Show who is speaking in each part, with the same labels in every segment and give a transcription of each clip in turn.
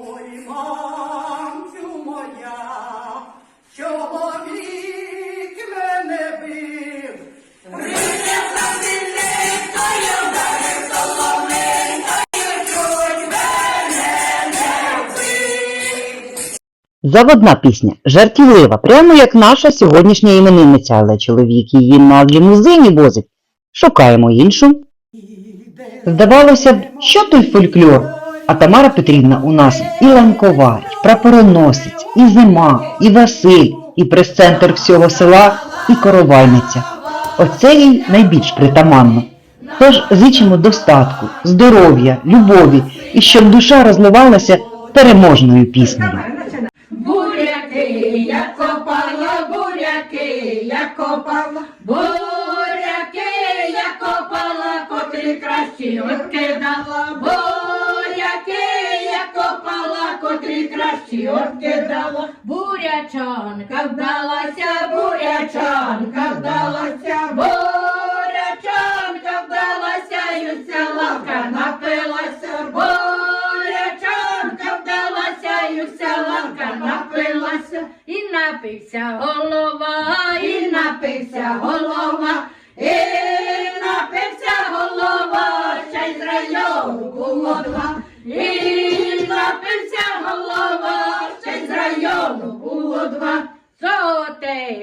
Speaker 1: Ой, мамцю моя, чоловік мене бив.
Speaker 2: Заводна пісня, жартівлива, прямо як наша сьогоднішня іменинниця, але чоловік її на лімузині возить. Шукаємо іншу. Здавалося б, що той фольклор? А Тамара Петрівна у нас і ланковар, і прапороносець, і зима, і Василь, і прес-центр всього села, і коровайниця. Оце їй найбільш притаманно. Тож зичимо достатку, здоров'я, любові і щоб душа розливалася переможною піснею.
Speaker 3: Буряки, я копала, буряки, я копала, буряки, я копала, котрі кращі откидала, копала, котрі кращі откидала, бурячанка вдалася, бурячанка вдалася, бурячанка вдалася, і вся лавка напилася, бурячанка вдалася, і вся лавка напилася, і напився голова, і напився голова, і напився голова, ще й з району було і напився голова, ще й з району було два.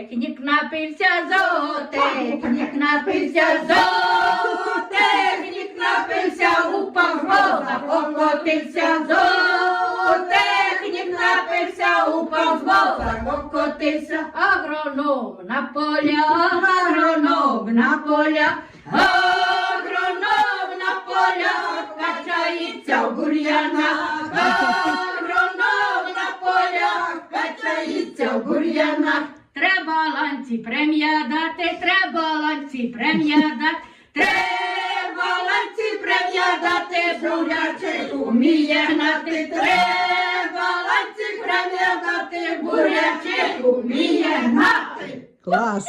Speaker 3: Зоотехнік напився, зоотехнік напився, зоотехнік напився, упав вода, покотився, зоотехнік напився, упав вода, покотився, агроном на поля, агроном на поля, агроном на полях качається в бур'янах, агроном на полях качається в бур'янах. Треба ланці прем'я дати, треба ланці прем'я дати, треба ланці прем'я дати, бурячик уміє гнати, треба ланці прем'я дати, бурячик уміє гнати.
Speaker 4: Клас!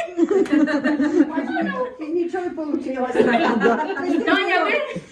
Speaker 5: Нічого не вийшло.